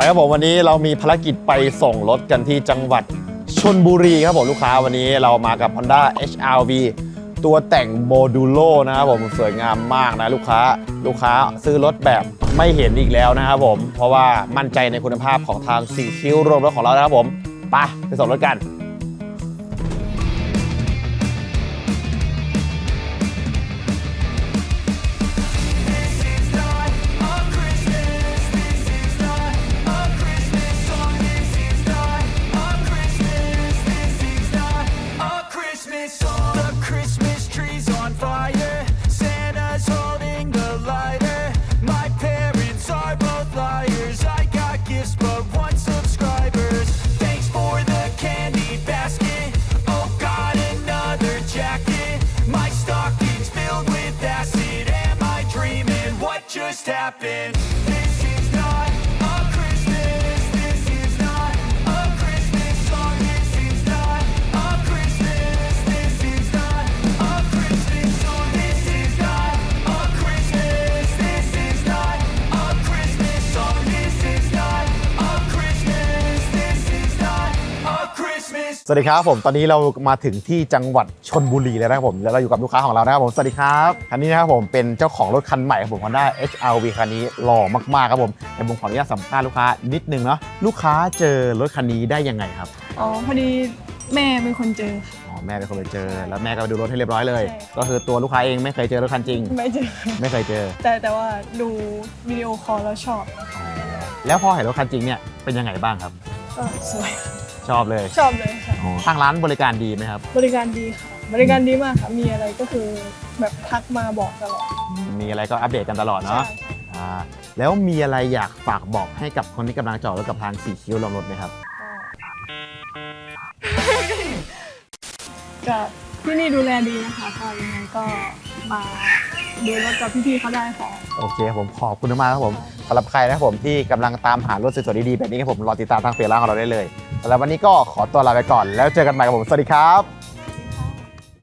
ไปครับผมวันนี้เรามีภารกิจไปส่งรถกันที่จังหวัดชนบุรีครับผมลูกค้าวันนี้เรามากับ Honda HRV ตัวแต่งโมดูโลนะครับผมสวยงามมากนะลูกค้าลูกค้าซื้อรถแบบไม่เห็นอีกแล้วนะครับผม เพราะว่ามั่นใจในคุณภาพของทางสีคิ้วรวมรถของเรานะครับผมไปไปส่งรถกัน gifts, but one subscribers. Thanks for the candy basket. Oh, got another jacket. My stocking's filled with acid. Am I dreaming? What just happened? วัสดีครับผมตอนนี้เรามาถึงที่จังหวัดชนบุรีแล้วนะครับผมแล้วเราอยู่กับลูกค้าของเรานะครับผมสวัสดีครับคันนี้นะครับผมเป็นเจ้าของรถคันใหม่ครับผม Honda HRV คันนี้หล่อมากๆครับผมแต่ผมขออนุญาตสัมภาษณ์ลูกค้านิดนึงเนาะลูกค้าเจอรถคันนี้ได้ยังไงครับอ๋อพอดีแม่เป็นคนเจอค่ะ อ๋อแม่เป็นคนไปเจอ แล้วแม่ก็ไปดูรถให้เรียบร้อยเลย ใช่ ก็คือตัวลูกค้าเองไม่เคยเจอรถคันจริง ไม่เจอ ไม่เคยเจอแต่แต่ว่าดูวิดีโอคอลแล้วชอบ อ๋อแล้วพอเห็นรถคันจริงเนี่ยเป็นยังไงบ้างครับ ก็สวย ชอบเลยชอบเลยค่ะ อ๋อทางร้านบริการดีไหมครับ บริการดีค่ะ บริการดีมากค่ะ มีอะไรก็คือแบบทักมาบอกตลอดมีอะไรก็อัปเดตกันตลอดใช่เนาะอ่าแล้วมีอะไรอยากฝากบอกให้กับคนที่กำลังจอดรถกับทางสีคิ้วลงรถไหมครับก็ที่นี่ดูแลดีนะคะก็ยังไงก็มาดูรถกับพี่ๆเขาได้ค่ะ โอเคครับผมขอบคุณมากครับผมสำหรับใครนะครับผมที่กำลังตามหารถสวยๆดีๆแบบนี้ครับผมรอติดตามทางเพจร้านของเราได้เลย แล้ววันนี้ก็ขอตัวลาไปก่อน แล้วเจอกันใหม่กับผม สวัสดีครับ